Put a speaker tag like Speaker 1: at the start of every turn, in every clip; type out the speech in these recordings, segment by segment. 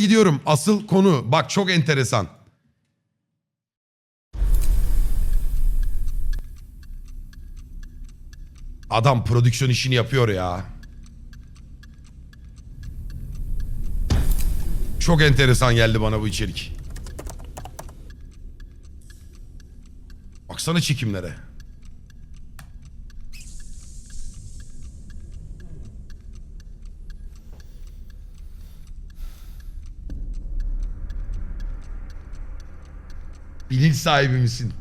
Speaker 1: gidiyorum. Asıl konu. Bak çok enteresan. Adam prodüksiyon işini yapıyor ya. Çok enteresan geldi bana bu içerik. Baksana çekimlere. Bilinç sahibi misin?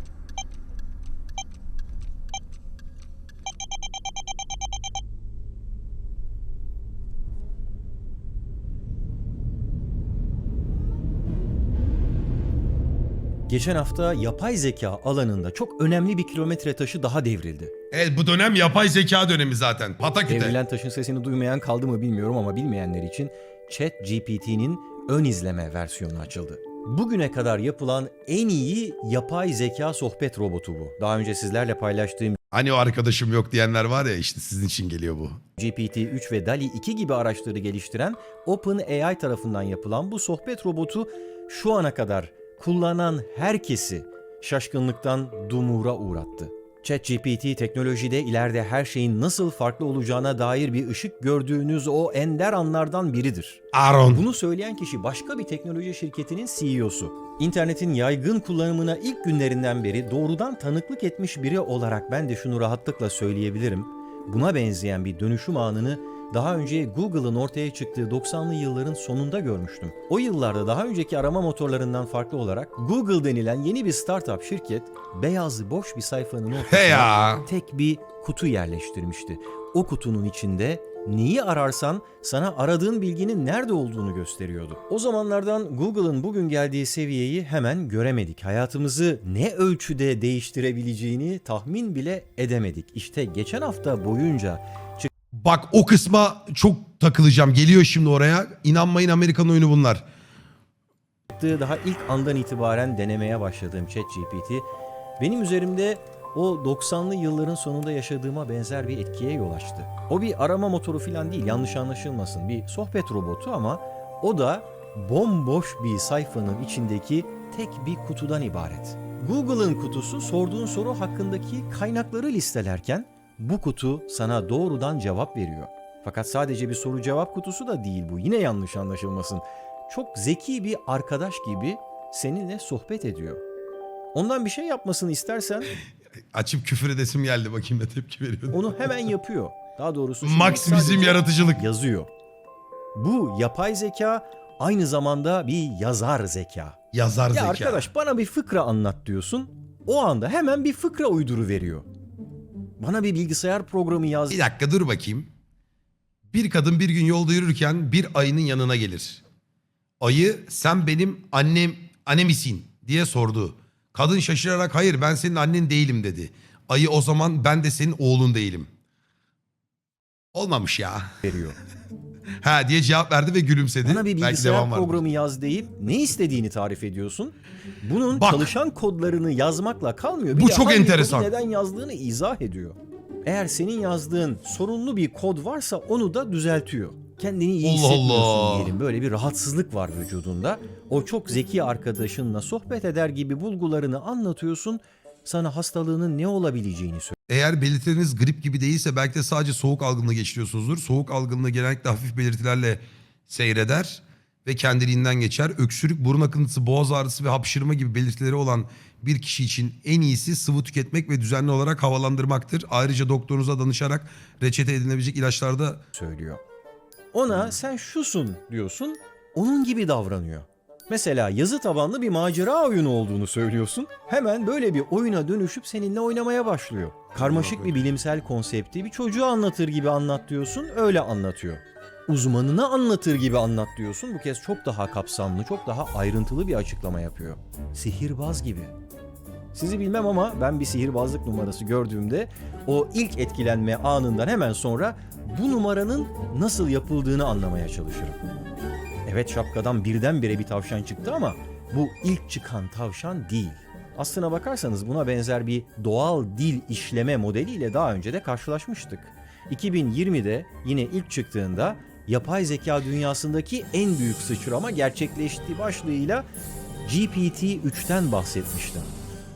Speaker 2: Geçen hafta yapay zeka alanında çok önemli bir kilometre taşı daha devrildi.
Speaker 1: Evet bu dönem yapay zeka dönemi zaten. Pataküte.
Speaker 2: Devrilen taşın sesini duymayan kaldı mı bilmiyorum ama bilmeyenler için ChatGPT'nin ön izleme versiyonu açıldı. Bugüne kadar yapılan en iyi yapay zeka sohbet robotu bu. Daha önce sizlerle paylaştığım
Speaker 1: Hani o arkadaşım yok diyenler var ya işte sizin için geliyor bu.
Speaker 2: GPT-3 ve DALI 2 gibi araçları geliştiren OpenAI tarafından yapılan bu sohbet robotu şu ana kadar kullanan herkesi şaşkınlıktan dumura uğrattı. ChatGPT teknolojide ileride her şeyin nasıl farklı olacağına dair bir ışık gördüğünüz o ender anlardan biridir.
Speaker 1: Aaron.
Speaker 2: Bunu söyleyen kişi başka bir teknoloji şirketinin CEO'su. İnternetin yaygın kullanımına ilk günlerinden beri doğrudan tanıklık etmiş biri olarak ben de şunu rahatlıkla söyleyebilirim. Buna benzeyen bir dönüşüm anını daha önce Google'ın ortaya çıktığı 90'lı yılların sonunda görmüştüm. O yıllarda daha önceki arama motorlarından farklı olarak Google denilen yeni bir startup şirket beyaz boş bir sayfanın ortasına
Speaker 1: ya.
Speaker 2: tek bir kutu yerleştirmişti. O kutunun içinde neyi ararsan sana aradığın bilginin nerede olduğunu gösteriyordu. O zamanlardan Google'ın bugün geldiği seviyeyi hemen göremedik. Hayatımızı ne ölçüde değiştirebileceğini tahmin bile edemedik. İşte geçen hafta boyunca
Speaker 1: Bak o kısma çok takılacağım. Geliyor şimdi oraya. İnanmayın Amerikan oyunu bunlar.
Speaker 2: daha ilk andan itibaren denemeye başladığım ChatGPT benim üzerimde o 90'lı yılların sonunda yaşadığıma benzer bir etkiye yol açtı. O bir arama motoru falan değil yanlış anlaşılmasın bir sohbet robotu ama o da bomboş bir sayfanın içindeki tek bir kutudan ibaret. Google'ın kutusu sorduğun soru hakkındaki kaynakları listelerken bu kutu sana doğrudan cevap veriyor. Fakat sadece bir soru cevap kutusu da değil bu. Yine yanlış anlaşılmasın. Çok zeki bir arkadaş gibi seninle sohbet ediyor. Ondan bir şey yapmasını istersen
Speaker 1: Açıp küfür edesim geldi bakayım ne tepki veriyor.
Speaker 2: onu hemen yapıyor. Daha doğrusu şimdi
Speaker 1: Max bizim
Speaker 2: sadece
Speaker 1: yaratıcılık.
Speaker 2: yazıyor. Bu yapay zeka aynı zamanda bir yazar zeka.
Speaker 1: Yazar
Speaker 2: Ya
Speaker 1: zeka.
Speaker 2: arkadaş bana bir fıkra anlat diyorsun. O anda hemen bir fıkra uyduru veriyor. Bana bir bilgisayar programı yaz
Speaker 1: Bir dakika dur bakayım. Bir kadın bir gün yolda yürürken bir ayının yanına gelir. Ayı sen benim annem annemisin diye sordu. Kadın şaşırarak hayır ben senin annen değilim dedi. Ayı o zaman ben de senin oğlun değilim. Olmamış ya.
Speaker 2: veriyor.
Speaker 1: Ha diye cevap verdi ve gülümsedi.
Speaker 2: Bana bir
Speaker 1: Belki
Speaker 2: bilgisayar programı yaz deyip ne istediğini tarif ediyorsun. Bunun
Speaker 1: Bak.
Speaker 2: çalışan kodlarını yazmakla kalmıyor. Bir
Speaker 1: Bu
Speaker 2: de
Speaker 1: çok enteresan.
Speaker 2: neden yazdığını izah ediyor. Eğer senin yazdığın sorunlu bir kod varsa onu da düzeltiyor. Kendini iyi
Speaker 1: Allah
Speaker 2: hissetmiyorsun
Speaker 1: Allah.
Speaker 2: diyelim. Böyle bir rahatsızlık var vücudunda. O çok zeki arkadaşınla sohbet eder gibi bulgularını anlatıyorsun. Sana hastalığının ne olabileceğini söylüyor.
Speaker 1: Eğer belirtileriniz grip gibi değilse belki de sadece soğuk algınlığı geçiriyorsunuzdur. Soğuk algınlığı genellikle hafif belirtilerle seyreder ve kendiliğinden geçer. Öksürük, burun akıntısı, boğaz ağrısı ve hapşırma gibi belirtileri olan bir kişi için en iyisi sıvı tüketmek ve düzenli olarak havalandırmaktır. Ayrıca doktorunuza danışarak reçete edilebilecek ilaçlarda
Speaker 2: söylüyor. Ona sen şusun diyorsun, onun gibi davranıyor. Mesela yazı tabanlı bir macera oyunu olduğunu söylüyorsun. Hemen böyle bir oyuna dönüşüp seninle oynamaya başlıyor. Karmaşık bir bilimsel konsepti bir çocuğa anlatır gibi anlat diyorsun, öyle anlatıyor. Uzmanına anlatır gibi anlat diyorsun. Bu kez çok daha kapsamlı, çok daha ayrıntılı bir açıklama yapıyor. Sihirbaz gibi. Sizi bilmem ama ben bir sihirbazlık numarası gördüğümde o ilk etkilenme anından hemen sonra bu numaranın nasıl yapıldığını anlamaya çalışırım. Evet şapkadan birdenbire bir tavşan çıktı ama bu ilk çıkan tavşan değil. Aslına bakarsanız buna benzer bir doğal dil işleme modeliyle daha önce de karşılaşmıştık. 2020'de yine ilk çıktığında yapay zeka dünyasındaki en büyük sıçrama gerçekleşti başlığıyla GPT-3'ten bahsetmiştim.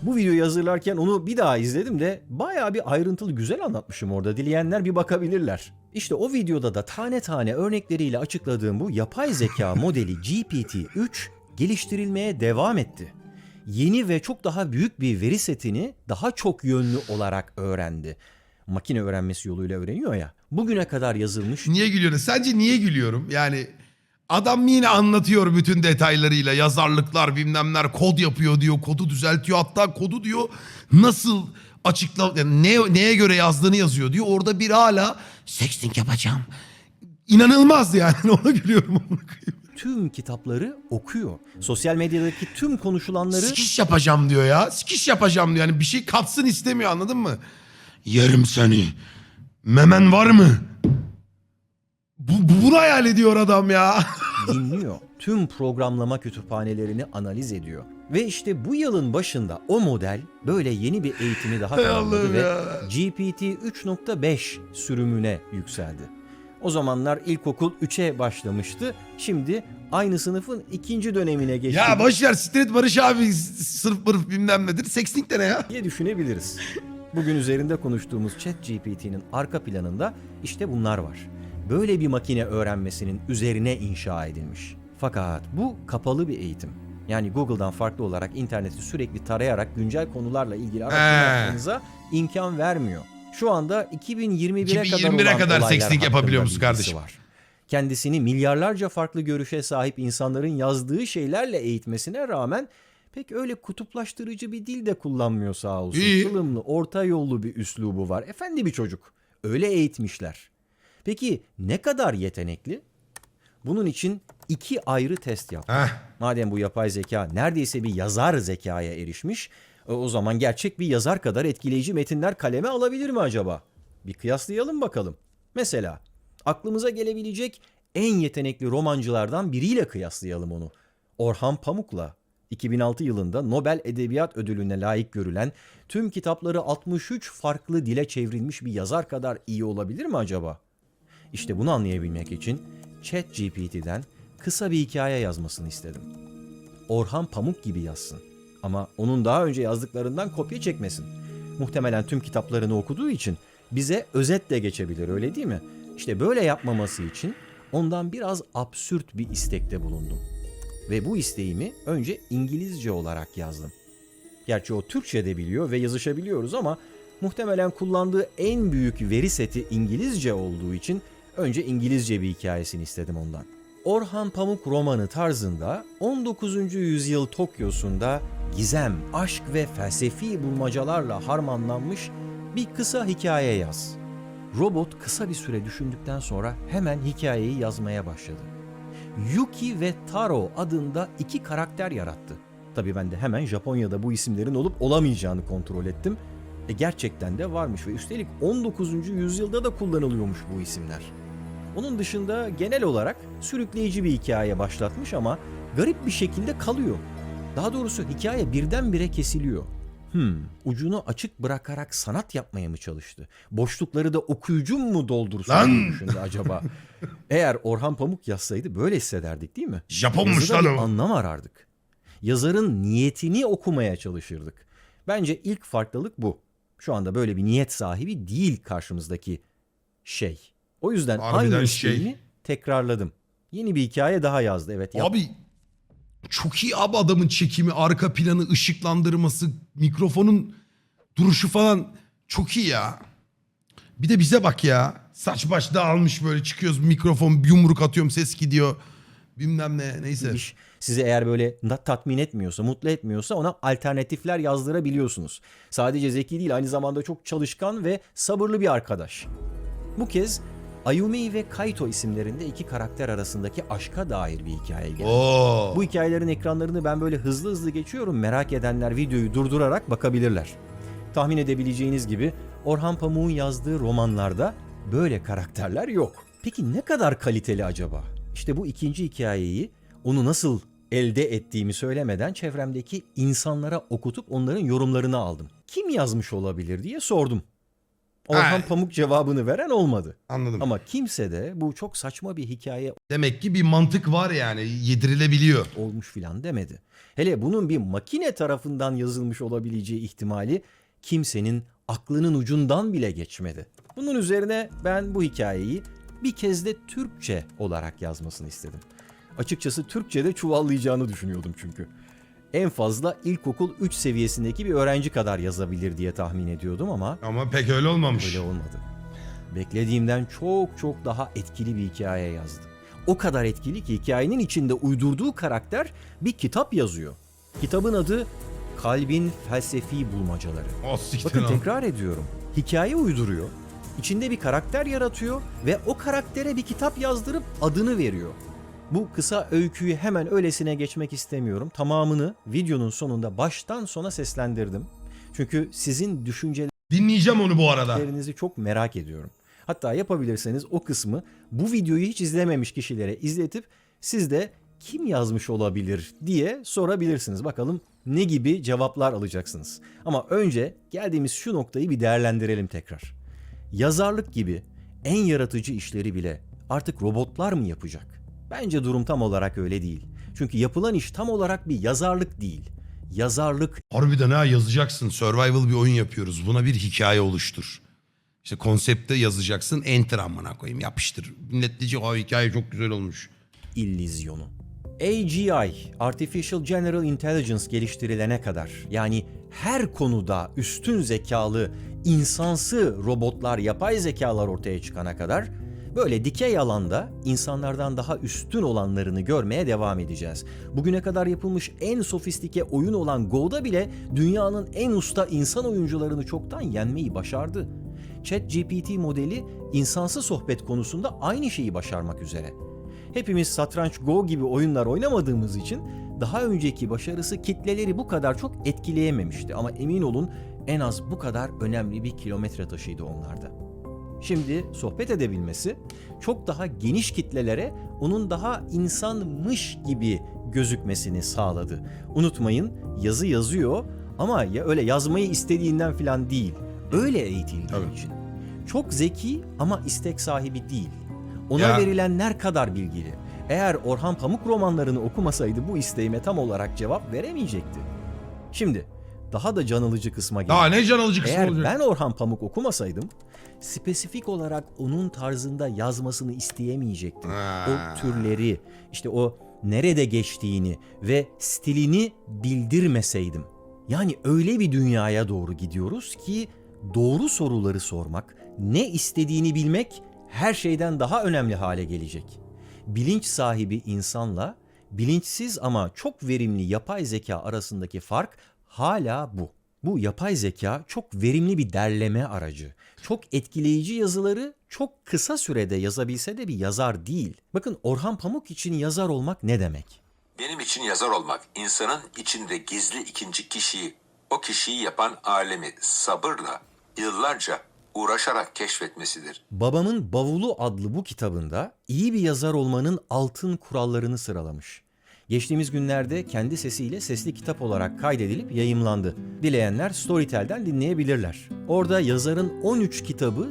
Speaker 2: Bu videoyu hazırlarken onu bir daha izledim de bayağı bir ayrıntılı güzel anlatmışım orada. Dileyenler bir bakabilirler. İşte o videoda da tane tane örnekleriyle açıkladığım bu yapay zeka modeli GPT-3 geliştirilmeye devam etti. Yeni ve çok daha büyük bir veri setini daha çok yönlü olarak öğrendi. Makine öğrenmesi yoluyla öğreniyor ya. Bugüne kadar yazılmış
Speaker 1: Niye gülüyorsun? Sence niye gülüyorum? Yani adam yine anlatıyor bütün detaylarıyla. Yazarlıklar bilmemler kod yapıyor diyor. Kodu düzeltiyor. Hatta kodu diyor nasıl açıkla yani ne, neye göre yazdığını yazıyor diyor. Orada bir hala sexting yapacağım. İnanılmaz yani. Amına koyayım.
Speaker 2: tüm kitapları okuyor. Sosyal medyadaki tüm konuşulanları
Speaker 1: Sikiş yapacağım diyor ya. Sikiş yapacağım diyor. Yani bir şey katsın istemiyor anladın mı? Yerim seni. Memen var mı? Bu, bu- bunu hayal ediyor adam ya.
Speaker 2: dinliyor. Tüm programlama kütüphanelerini analiz ediyor. Ve işte bu yılın başında o model böyle yeni bir eğitimi daha tamamladı ve. GPT 3.5 sürümüne yükseldi. O zamanlar ilkokul 3'e başlamıştı. Şimdi aynı sınıfın ikinci dönemine geçti
Speaker 1: ya boşver Street Barış abi sırf mırf bilmem nedir. Sexting de ne ya?
Speaker 2: diye düşünebiliriz. Bugün üzerinde konuştuğumuz ChatGPT'nin arka planında işte bunlar var. Böyle bir makine öğrenmesinin üzerine inşa edilmiş. Fakat bu kapalı bir eğitim. Yani Google'dan farklı olarak interneti sürekli tarayarak güncel konularla ilgili araştırma
Speaker 1: He.
Speaker 2: yapmanıza imkan vermiyor. Şu anda 2021'e kadar
Speaker 1: 2021'e
Speaker 2: olan
Speaker 1: kadar
Speaker 2: olaylar
Speaker 1: sexting yapabiliyor musun kardeşim?
Speaker 2: Var. Kendisini milyarlarca farklı görüşe sahip insanların yazdığı şeylerle eğitmesine rağmen pek öyle kutuplaştırıcı bir dil de kullanmıyor sağ olsun.
Speaker 1: İyi.
Speaker 2: Ilımlı, orta yollu bir üslubu var. Efendi bir çocuk. Öyle eğitmişler. Peki ne kadar yetenekli? Bunun için iki ayrı test yaptım.
Speaker 1: Heh.
Speaker 2: Madem bu yapay zeka neredeyse bir yazar zekaya erişmiş, e, o zaman gerçek bir yazar kadar etkileyici metinler kaleme alabilir mi acaba? Bir kıyaslayalım bakalım. Mesela aklımıza gelebilecek en yetenekli romancılardan biriyle kıyaslayalım onu. Orhan Pamuk'la 2006 yılında Nobel Edebiyat Ödülü'ne layık görülen tüm kitapları 63 farklı dile çevrilmiş bir yazar kadar iyi olabilir mi acaba? İşte bunu anlayabilmek için ChatGPT'den kısa bir hikaye yazmasını istedim. Orhan Pamuk gibi yazsın. Ama onun daha önce yazdıklarından kopya çekmesin. Muhtemelen tüm kitaplarını okuduğu için bize özet de geçebilir öyle değil mi? İşte böyle yapmaması için ondan biraz absürt bir istekte bulundum. Ve bu isteğimi önce İngilizce olarak yazdım. Gerçi o Türkçe de biliyor ve yazışabiliyoruz ama muhtemelen kullandığı en büyük veri seti İngilizce olduğu için önce İngilizce bir hikayesini istedim ondan. Orhan Pamuk romanı tarzında 19. yüzyıl Tokyo'sunda gizem, aşk ve felsefi bulmacalarla harmanlanmış bir kısa hikaye yaz. Robot kısa bir süre düşündükten sonra hemen hikayeyi yazmaya başladı. Yuki ve Taro adında iki karakter yarattı. Tabii ben de hemen Japonya'da bu isimlerin olup olamayacağını kontrol ettim. E gerçekten de varmış ve üstelik 19. yüzyılda da kullanılıyormuş bu isimler. Onun dışında genel olarak sürükleyici bir hikaye başlatmış ama garip bir şekilde kalıyor. Daha doğrusu hikaye birdenbire kesiliyor. Hmm, ucunu açık bırakarak sanat yapmaya mı çalıştı? Boşlukları da okuyucum mu doldursun düşündü acaba? Eğer Orhan Pamuk yazsaydı böyle hissederdik değil mi?
Speaker 1: Japonmuş lan o.
Speaker 2: anlam arardık. Yazarın niyetini okumaya çalışırdık. Bence ilk farklılık bu. Şu anda böyle bir niyet sahibi değil karşımızdaki şey. O yüzden
Speaker 1: Harbiden
Speaker 2: aynı
Speaker 1: şey.
Speaker 2: isteğimi tekrarladım. Yeni bir hikaye daha yazdı evet. yap-
Speaker 1: Abi çok iyi abi adamın çekimi, arka planı, ışıklandırması, mikrofonun duruşu falan çok iyi ya. Bir de bize bak ya. Saç baş dağılmış böyle çıkıyoruz mikrofon yumruk atıyorum ses gidiyor. Bilmem ne neyse.
Speaker 2: iş sizi eğer böyle tatmin etmiyorsa, mutlu etmiyorsa ona alternatifler yazdırabiliyorsunuz. Sadece zeki değil aynı zamanda çok çalışkan ve sabırlı bir arkadaş. Bu kez Ayumi ve Kaito isimlerinde iki karakter arasındaki aşka dair bir hikaye geldi.
Speaker 1: Oo.
Speaker 2: Bu hikayelerin ekranlarını ben böyle hızlı hızlı geçiyorum. Merak edenler videoyu durdurarak bakabilirler. Tahmin edebileceğiniz gibi Orhan Pamuk'un yazdığı romanlarda böyle karakterler yok. Peki ne kadar kaliteli acaba? İşte bu ikinci hikayeyi onu nasıl elde ettiğimi söylemeden çevremdeki insanlara okutup onların yorumlarını aldım. Kim yazmış olabilir diye sordum. Orhan
Speaker 1: Ha.
Speaker 2: Pamuk cevabını veren olmadı.
Speaker 1: Anladım.
Speaker 2: Ama kimse de bu çok saçma bir hikaye
Speaker 1: Demek ki bir mantık var yani yedirilebiliyor.
Speaker 2: olmuş filan demedi. Hele bunun bir makine tarafından yazılmış olabileceği ihtimali kimsenin aklının ucundan bile geçmedi. Bunun üzerine ben bu hikayeyi bir kez de Türkçe olarak yazmasını istedim. Açıkçası Türkçe'de çuvallayacağını düşünüyordum çünkü. En fazla ilkokul 3 seviyesindeki bir öğrenci kadar yazabilir diye tahmin ediyordum ama
Speaker 1: Ama pek öyle olmamış.
Speaker 2: Öyle olmadı. Beklediğimden çok çok daha etkili bir hikaye yazdı. O kadar etkili ki hikayenin içinde uydurduğu karakter bir kitap yazıyor. Kitabın adı Kalbin Felsefi Bulmacaları.
Speaker 1: Siktir
Speaker 2: Bakın
Speaker 1: lan.
Speaker 2: tekrar ediyorum. Hikaye uyduruyor. İçinde bir karakter yaratıyor ve o karaktere bir kitap yazdırıp adını veriyor. Bu kısa öyküyü hemen öylesine geçmek istemiyorum. Tamamını videonun sonunda baştan sona seslendirdim. Çünkü sizin düşüncelerinizi
Speaker 1: Dinleyeceğim onu bu arada.
Speaker 2: Fikirlerinizi çok merak ediyorum. Hatta yapabilirseniz o kısmı bu videoyu hiç izlememiş kişilere izletip siz de kim yazmış olabilir diye sorabilirsiniz. Bakalım ne gibi cevaplar alacaksınız. Ama önce geldiğimiz şu noktayı bir değerlendirelim tekrar. Yazarlık gibi en yaratıcı işleri bile artık robotlar mı yapacak? Bence durum tam olarak öyle değil. Çünkü yapılan iş tam olarak bir yazarlık değil. Yazarlık
Speaker 1: Harbiden ha yazacaksın. Survival bir oyun yapıyoruz. Buna bir hikaye oluştur. İşte konsepte yazacaksın. Enter amına koyayım yapıştır. Millet diyecek o hikaye çok güzel olmuş.
Speaker 2: illüzyonu. AGI, Artificial General Intelligence geliştirilene kadar yani her konuda üstün zekalı, insansı robotlar, yapay zekalar ortaya çıkana kadar böyle dikey alanda insanlardan daha üstün olanlarını görmeye devam edeceğiz. Bugüne kadar yapılmış en sofistike oyun olan Go'da bile dünyanın en usta insan oyuncularını çoktan yenmeyi başardı. ChatGPT modeli insansı sohbet konusunda aynı şeyi başarmak üzere. Hepimiz satranç Go gibi oyunlar oynamadığımız için daha önceki başarısı kitleleri bu kadar çok etkileyememişti ama emin olun en az bu kadar önemli bir kilometre taşıydı onlarda. Şimdi sohbet edebilmesi çok daha geniş kitlelere onun daha insanmış gibi gözükmesini sağladı. Unutmayın yazı yazıyor ama ya öyle yazmayı istediğinden falan değil. Öyle eğitildiği
Speaker 1: Tabii.
Speaker 2: için. Çok zeki ama istek sahibi değil. Ona
Speaker 1: Ya.
Speaker 2: verilenler kadar bilgili. Eğer Orhan Pamuk romanlarını okumasaydı bu isteğime tam olarak cevap veremeyecekti. Şimdi daha da can alıcı kısma
Speaker 1: Daha
Speaker 2: gelelim.
Speaker 1: ne can alıcı kısmı
Speaker 2: Eğer
Speaker 1: olacak.
Speaker 2: ben Orhan Pamuk okumasaydım spesifik olarak onun tarzında yazmasını isteyemeyecektim. O türleri, işte o nerede geçtiğini ve stilini bildirmeseydim. Yani öyle bir dünyaya doğru gidiyoruz ki doğru soruları sormak, ne istediğini bilmek her şeyden daha önemli hale gelecek. Bilinç sahibi insanla bilinçsiz ama çok verimli yapay zeka arasındaki fark hala bu. Bu yapay zeka çok verimli bir derleme aracı. Çok etkileyici yazıları çok kısa sürede yazabilse de bir yazar değil. Bakın Orhan Pamuk için yazar olmak ne demek?
Speaker 3: Benim için yazar olmak, insanın içinde gizli ikinci kişiyi, o kişiyi yapan alemi sabırla, yıllarca uğraşarak keşfetmesidir.
Speaker 2: Babamın Bavulu adlı bu kitabında iyi bir yazar olmanın altın kurallarını sıralamış. Geçtiğimiz günlerde kendi sesiyle sesli kitap olarak kaydedilip yayımlandı. Dileyenler Storytel'den dinleyebilirler. Orada yazarın 13 kitabı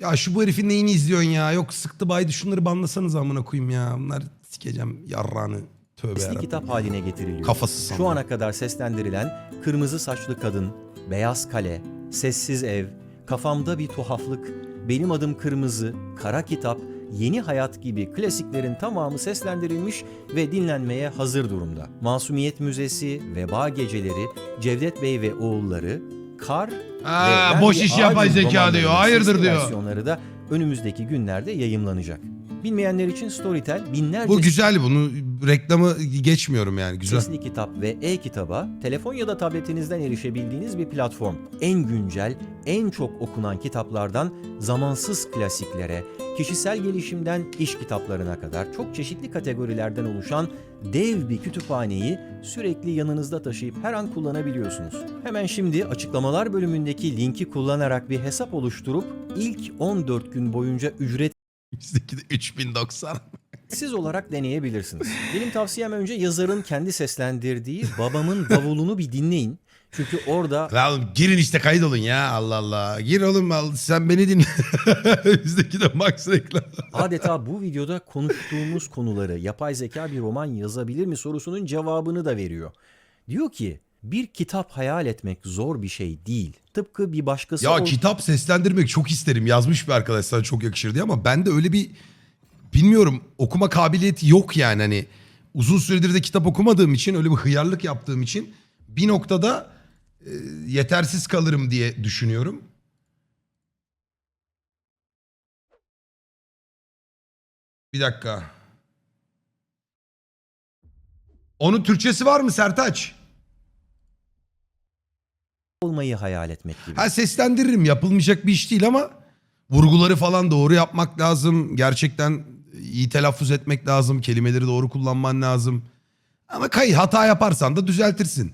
Speaker 1: Ya şu bu herifin neyini izliyorsun ya? Yok sıktı baydı şunları banlasanız amına koyayım ya. Bunlar sikeceğim yarrağını. Tövbe
Speaker 2: sesli kitap haline getiriliyor.
Speaker 1: Kafası
Speaker 2: Şu
Speaker 1: sallıyor.
Speaker 2: ana kadar seslendirilen Kırmızı Saçlı Kadın, Beyaz Kale, Sessiz Ev, Kafamda Bir Tuhaflık, Benim Adım Kırmızı, Kara Kitap, Yeni Hayat gibi klasiklerin tamamı seslendirilmiş ve dinlenmeye hazır durumda. Masumiyet Müzesi, Veba Geceleri, Cevdet Bey ve Oğulları, Kar
Speaker 1: Aa,
Speaker 2: ve
Speaker 1: boş iş yapay zeka diyor. Hayırdır diyor.
Speaker 2: versiyonları da önümüzdeki günlerde yayımlanacak. Bilmeyenler için Storytel binlerce
Speaker 1: Bu güzel bunu reklamı geçmiyorum yani güzel.
Speaker 2: Sesli kitap ve e-kitaba telefon ya da tabletinizden erişebildiğiniz bir platform. En güncel, en çok okunan kitaplardan zamansız klasiklere, kişisel gelişimden iş kitaplarına kadar çok çeşitli kategorilerden oluşan dev bir kütüphaneyi sürekli yanınızda taşıyıp her an kullanabiliyorsunuz. Hemen şimdi açıklamalar bölümündeki linki kullanarak bir hesap oluşturup ilk 14 gün boyunca ücret
Speaker 1: Bizdeki de 3090.
Speaker 2: siz olarak deneyebilirsiniz. Benim tavsiyem önce yazarın kendi seslendirdiği Babamın Bavulunu bir dinleyin. Çünkü orada
Speaker 1: Ya oğlum girin işte kayıt olun ya Allah Allah. Gir oğlum al, sen beni dinle. Bizdeki de max reklam.
Speaker 2: adeta bu videoda konuştuğumuz konuları yapay zeka bir roman yazabilir mi sorusunun cevabını da veriyor. Diyor ki bir kitap hayal etmek zor bir şey değil. Tıpkı bir başkası
Speaker 1: Ya
Speaker 2: or-
Speaker 1: kitap seslendirmek çok isterim. Yazmış bir arkadaş sana çok yakışır diye ama bende öyle bir bilmiyorum okuma kabiliyeti yok yani hani uzun süredir de kitap okumadığım için öyle bir hıyarlık yaptığım için bir noktada e, yetersiz kalırım diye düşünüyorum. Bir dakika. Onun Türkçesi var mı Sertaç?
Speaker 2: Olmayı hayal etmek gibi.
Speaker 1: Ha seslendiririm yapılmayacak bir iş değil ama vurguları falan doğru yapmak lazım. Gerçekten iyi telaffuz etmek lazım. Kelimeleri doğru kullanman lazım. Ama kay hata yaparsan da düzeltirsin.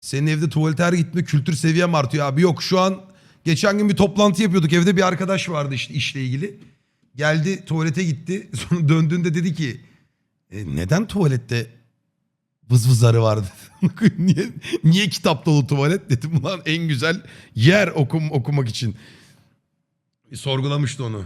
Speaker 1: Senin evde tuvalete her gitme kültür seviyem artıyor abi. Yok şu an geçen gün bir toplantı yapıyorduk. Evde bir arkadaş vardı işte işle ilgili. Geldi tuvalete gitti. Sonra döndüğünde dedi ki "E, neden tuvalette vız vızarı vardı. niye, niye kitap dolu tuvalet dedim ulan en güzel yer okum, okumak için. Bir sorgulamıştı onu.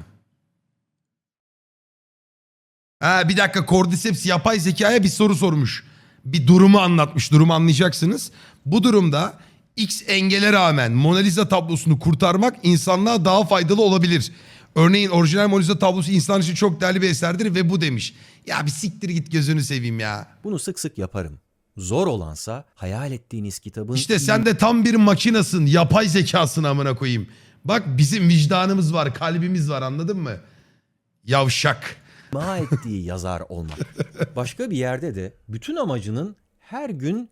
Speaker 1: Ha bir dakika Cordyceps yapay zekaya bir soru sormuş. Bir durumu anlatmış. Durumu anlayacaksınız. Bu durumda X engele rağmen Mona Lisa tablosunu kurtarmak insanlığa daha faydalı olabilir. Örneğin orijinal Mona Lisa tablosu insan için çok değerli bir eserdir ve bu demiş. Ya bir siktir git gözünü seveyim ya.
Speaker 2: Bunu sık sık yaparım. Zor olansa hayal ettiğiniz kitabın
Speaker 1: İşte sen de tam bir makinasın. Yapay zekasın amına koyayım. Bak bizim vicdanımız var, kalbimiz var anladın mı? Yavşak.
Speaker 2: ima ettiği yazar olmak. Başka bir yerde de bütün amacının her gün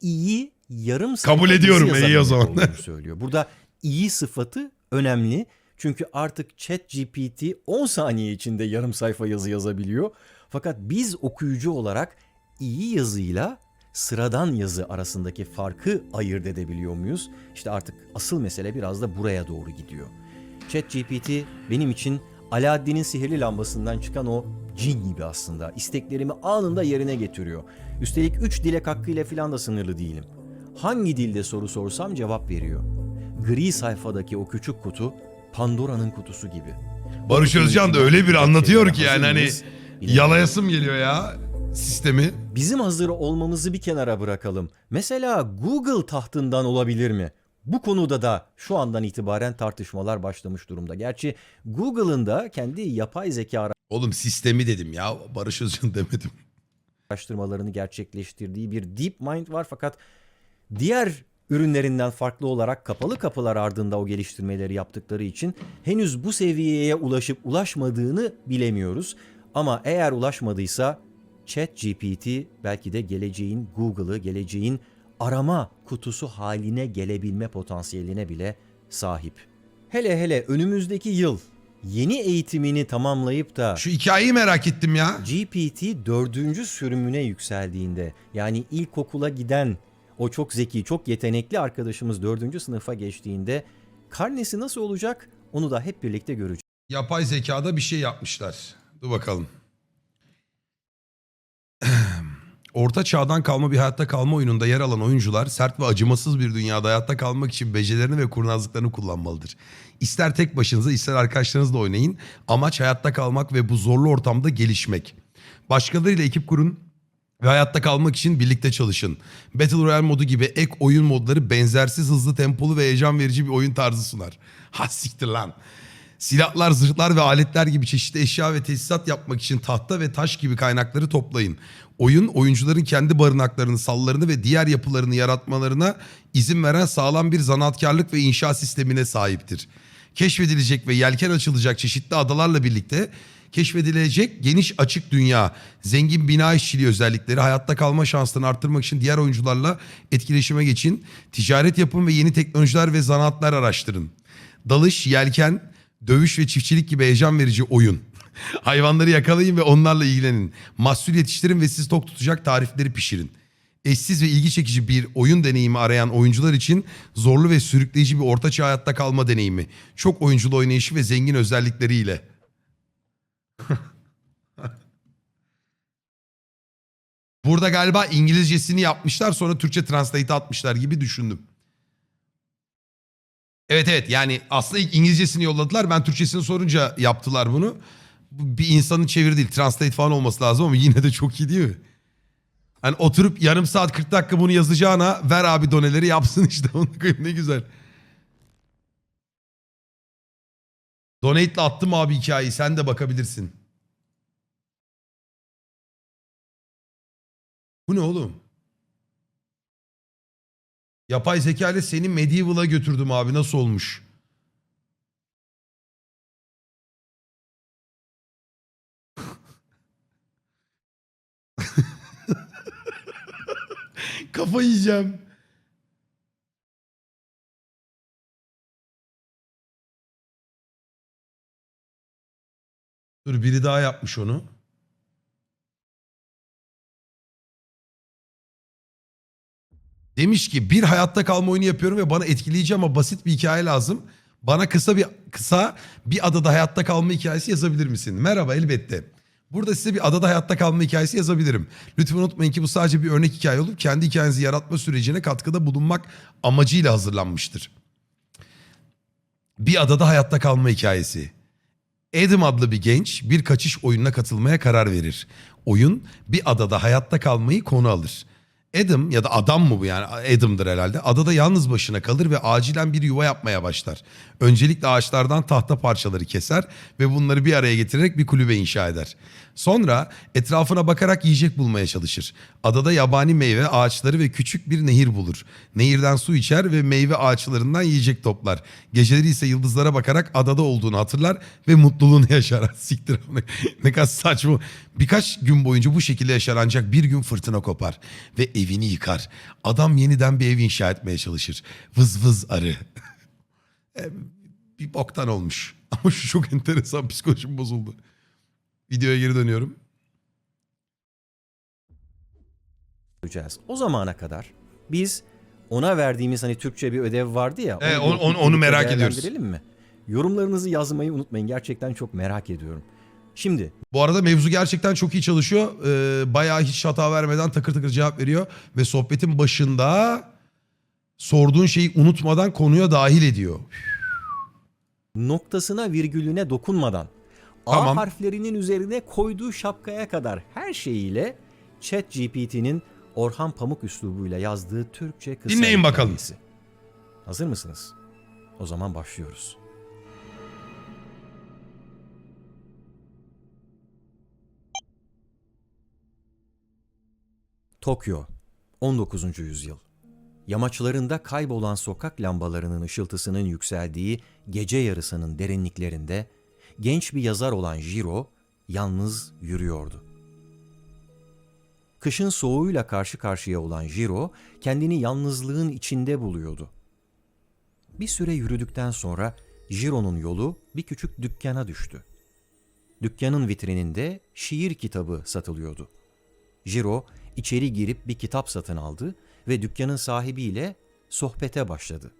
Speaker 2: iyi yarım sayfa
Speaker 1: Kabul
Speaker 2: yazı
Speaker 1: ediyorum, iyi o
Speaker 2: yazabilmek
Speaker 1: zaman.
Speaker 2: olduğunu söylüyor. Burada iyi sıfatı önemli. Çünkü artık ChatGPT 10 saniye içinde yarım sayfa yazı yazabiliyor. Fakat biz okuyucu olarak iyi yazıyla sıradan yazı arasındaki farkı ayırt edebiliyor muyuz? İşte artık asıl mesele biraz da buraya doğru gidiyor. ChatGPT benim için Alaaddin'in sihirli lambasından çıkan o cin gibi aslında. İsteklerimi anında yerine getiriyor. Üstelik 3 dilek hakkıyla falan da sınırlı değilim. Hangi dilde soru sorsam cevap veriyor. Gri sayfadaki o küçük kutu Pandora'nın kutusu gibi.
Speaker 1: Barış Özcan da öyle bir anlatıyor ki yani hani yalayasım geliyor ya sistemi.
Speaker 2: Bizim hazır olmamızı bir kenara bırakalım. Mesela Google tahtından olabilir mi? Bu konuda da şu andan itibaren tartışmalar başlamış durumda. Gerçi Google'ın da kendi yapay zeka
Speaker 1: Oğlum sistemi dedim ya Barış Özcan demedim.
Speaker 2: araştırmalarını gerçekleştirdiği bir DeepMind var fakat diğer ürünlerinden farklı olarak kapalı kapılar ardında o geliştirmeleri yaptıkları için henüz bu seviyeye ulaşıp ulaşmadığını bilemiyoruz. Ama eğer ulaşmadıysa ChatGPT belki de geleceğin Google'ı, geleceğin arama kutusu haline gelebilme potansiyeline bile sahip. Hele hele önümüzdeki yıl yeni eğitimini tamamlayıp da
Speaker 1: Şu hikayeyi merak ettim ya.
Speaker 2: GPT dördüncü sürümüne yükseldiğinde yani ilkokula giden o çok zeki, çok yetenekli arkadaşımız dördüncü sınıfa geçtiğinde karnesi nasıl olacak onu da hep birlikte göreceğiz.
Speaker 1: Yapay zekada bir şey yapmışlar. Dur bakalım. Orta çağdan kalma bir hayatta kalma oyununda yer alan oyuncular sert ve acımasız bir dünyada hayatta kalmak için becerilerini ve kurnazlıklarını kullanmalıdır. İster tek başınıza ister arkadaşlarınızla oynayın. Amaç hayatta kalmak ve bu zorlu ortamda gelişmek. Başkalarıyla ekip kurun ve hayatta kalmak için birlikte çalışın. Battle Royale modu gibi ek oyun modları benzersiz hızlı tempolu ve heyecan verici bir oyun tarzı sunar. Ha siktir lan. Silahlar, zırhlar ve aletler gibi çeşitli eşya ve tesisat yapmak için tahta ve taş gibi kaynakları toplayın. Oyun, oyuncuların kendi barınaklarını, sallarını ve diğer yapılarını yaratmalarına izin veren sağlam bir zanaatkarlık ve inşa sistemine sahiptir. Keşfedilecek ve yelken açılacak çeşitli adalarla birlikte keşfedilecek geniş açık dünya, zengin bina işçiliği özellikleri, hayatta kalma şanslarını arttırmak için diğer oyuncularla etkileşime geçin, ticaret yapın ve yeni teknolojiler ve zanaatlar araştırın. Dalış, yelken, dövüş ve çiftçilik gibi heyecan verici oyun. Hayvanları yakalayın ve onlarla ilgilenin. Mahsul yetiştirin ve sizi tok tutacak tarifleri pişirin. Eşsiz ve ilgi çekici bir oyun deneyimi arayan oyuncular için zorlu ve sürükleyici bir ortaçağ hayatta kalma deneyimi. Çok oyunculu oynayışı ve zengin özellikleriyle. Burada galiba İngilizcesini yapmışlar sonra Türkçe translate atmışlar gibi düşündüm. Evet evet yani aslında ilk İngilizcesini yolladılar. Ben Türkçesini sorunca yaptılar bunu. Bu bir insanın çeviri değil translate falan olması lazım ama yine de çok iyi değil mi? Hani oturup yarım saat 40 dakika bunu yazacağına ver abi doneleri yapsın işte. Onu ne güzel. Donate'le attım abi hikayeyi sen de bakabilirsin. Bu ne oğlum? Yapay zeka ile seni Medieval'a götürdüm abi nasıl olmuş? Kafa yiyeceğim. Dur biri daha yapmış onu. Demiş ki bir hayatta kalma oyunu yapıyorum ve bana etkileyici ama basit bir hikaye lazım. Bana kısa bir kısa bir adada hayatta kalma hikayesi yazabilir misin? Merhaba elbette. Burada size bir adada hayatta kalma hikayesi yazabilirim. Lütfen unutmayın ki bu sadece bir örnek hikaye olup kendi hikayenizi yaratma sürecine katkıda bulunmak amacıyla hazırlanmıştır. Bir adada hayatta kalma hikayesi. Adam adlı bir genç bir kaçış oyununa katılmaya karar verir. Oyun bir adada hayatta kalmayı konu alır. Adam ya da adam mı bu yani Adam'dır herhalde. Adada yalnız başına kalır ve acilen bir yuva yapmaya başlar. Öncelikle ağaçlardan tahta parçaları keser ve bunları bir araya getirerek bir kulübe inşa eder. Sonra etrafına bakarak yiyecek bulmaya çalışır. Adada yabani meyve ağaçları ve küçük bir nehir bulur. Nehirden su içer ve meyve ağaçlarından yiyecek toplar. Geceleri ise yıldızlara bakarak adada olduğunu hatırlar ve mutluluğunu yaşar. Siktir ne kadar saçma. Birkaç gün boyunca bu şekilde yaşar ancak bir gün fırtına kopar ve evini yıkar. Adam yeniden bir ev inşa etmeye çalışır. Vız vız arı. E, bir boktan olmuş. Ama şu çok enteresan psikolojim bozuldu. Videoya geri dönüyorum.
Speaker 2: göreceğiz. O zamana kadar biz ona verdiğimiz hani Türkçe bir ödev vardı ya. Bir
Speaker 1: onu- onu- onu merak ediyoruz.
Speaker 2: mi? Yorumlarınızı yazmayı unutmayın. Gerçekten çok merak ediyorum. Şimdi
Speaker 1: Bu arada mevzu gerçekten çok iyi çalışıyor. Ee, bayağı hiç hata vermeden takır takır cevap veriyor. Ve sohbetin başında sorduğun şeyi unutmadan konuya dahil ediyor.
Speaker 2: noktasına virgülüne dokunmadan
Speaker 1: Tamam.
Speaker 2: A harflerinin üzerine koyduğu şapkaya kadar her şeyiyle ChatGPT'nin Orhan Pamuk üslubuyla yazdığı Türkçe kısa
Speaker 1: Dinleyin bakalım.
Speaker 2: hikayesi. Hazır mısınız? O zaman başlıyoruz. Tokyo, 19. yüzyıl. Yamaçlarında kaybolan sokak lambalarının ışıltısının yükseldiği gece yarısının derinliklerinde genç bir yazar olan Jiro yalnız yürüyordu. Kışın soğuğuyla karşı karşıya olan Jiro kendini yalnızlığın içinde buluyordu. Bir süre yürüdükten sonra Jiro'nun yolu bir küçük dükkana düştü. Dükkanın vitrininde şiir kitabı satılıyordu. Jiro içeri girip bir kitap satın aldı ve dükkanın sahibiyle sohbete başladı.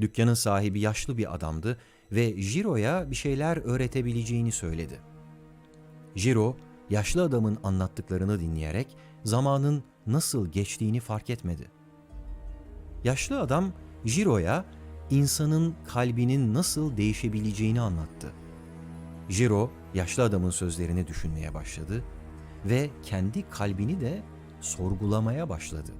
Speaker 2: Dükkanın sahibi yaşlı bir adamdı ve Jiro'ya bir şeyler öğretebileceğini söyledi. Jiro, yaşlı adamın anlattıklarını dinleyerek zamanın nasıl geçtiğini fark etmedi. Yaşlı adam Jiro'ya insanın kalbinin nasıl değişebileceğini anlattı. Jiro, yaşlı adamın sözlerini düşünmeye başladı ve kendi kalbini de sorgulamaya başladı.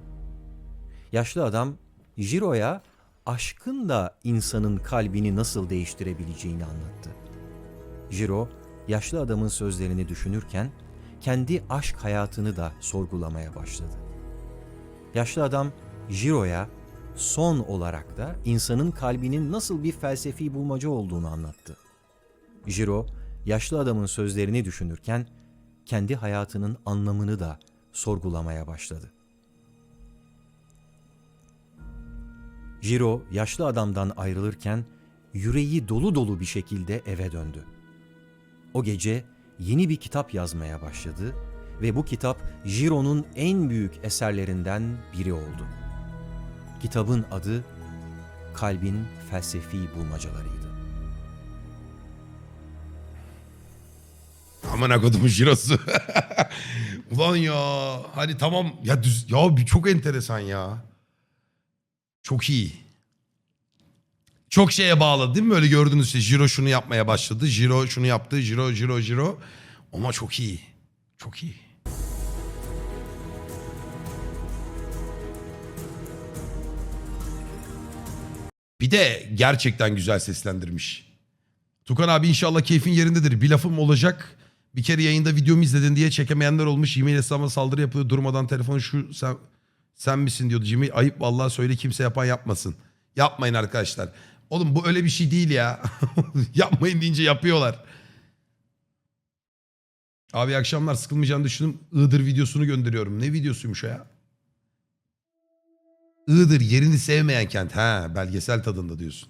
Speaker 2: Yaşlı adam Jiro'ya aşkın da insanın kalbini nasıl değiştirebileceğini anlattı. Jiro, yaşlı adamın sözlerini düşünürken kendi aşk hayatını da sorgulamaya başladı. Yaşlı adam Jiro'ya son olarak da insanın kalbinin nasıl bir felsefi bulmaca olduğunu anlattı. Jiro, yaşlı adamın sözlerini düşünürken kendi hayatının anlamını da sorgulamaya başladı. Jiro yaşlı adamdan ayrılırken yüreği dolu dolu bir şekilde eve döndü. O gece yeni bir kitap yazmaya başladı ve bu kitap Jiro'nun en büyük eserlerinden biri oldu. Kitabın adı Kalbin Felsefi Bulmacalarıydı.
Speaker 1: Aman kodumun jirosu. Ulan ya. Hani tamam ya düz ya çok enteresan ya. Çok iyi. Çok şeye bağladı değil mi? Öyle gördüğünüz şey. Jiro şunu yapmaya başladı. Jiro şunu yaptı. Jiro, Jiro, Jiro. Ama çok iyi. Çok iyi. Bir de gerçekten güzel seslendirmiş. Tukan abi inşallah keyfin yerindedir. Bir lafım olacak. Bir kere yayında videomu izledin diye çekemeyenler olmuş. E-mail hesabıma saldırı yapıyor. Durmadan telefon şu sen, sen misin diyordu. Jimmy ayıp vallahi söyle kimse yapan yapmasın. Yapmayın arkadaşlar. Oğlum bu öyle bir şey değil ya. Yapmayın deyince yapıyorlar. Abi akşamlar sıkılmayacağını düşündüm. Iğdır videosunu gönderiyorum. Ne videosuymuş o ya? Iğdır yerini sevmeyen kent. Ha belgesel tadında diyorsun.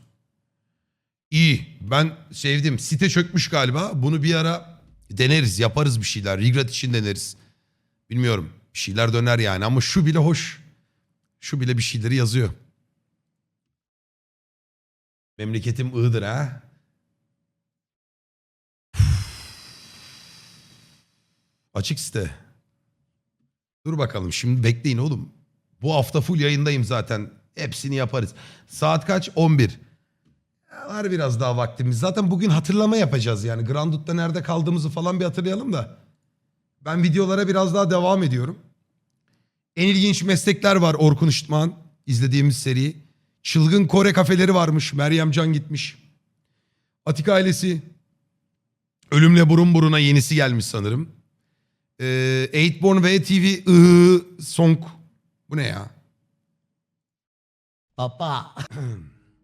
Speaker 1: İyi. Ben sevdim. Site çökmüş galiba. Bunu bir ara deneriz. Yaparız bir şeyler. Rigrat için deneriz. Bilmiyorum. Bir şeyler döner yani. Ama şu bile hoş. Şu bile bir şeyleri yazıyor. Memleketim Iğdır ha. Açık site. Dur bakalım şimdi bekleyin oğlum. Bu hafta full yayındayım zaten. Hepsini yaparız. Saat kaç? 11. Ya Var biraz daha vaktimiz. Zaten bugün hatırlama yapacağız yani. Grandut'ta nerede kaldığımızı falan bir hatırlayalım da. Ben videolara biraz daha devam ediyorum. En ilginç meslekler var Orkun Işıtman izlediğimiz seri. Çılgın Kore kafeleri varmış. Meryem Can gitmiş. Atik ailesi. Ölümle burun buruna yenisi gelmiş sanırım. Ee, Eightborn VTV ıı, Song. Bu ne ya?
Speaker 4: Papa.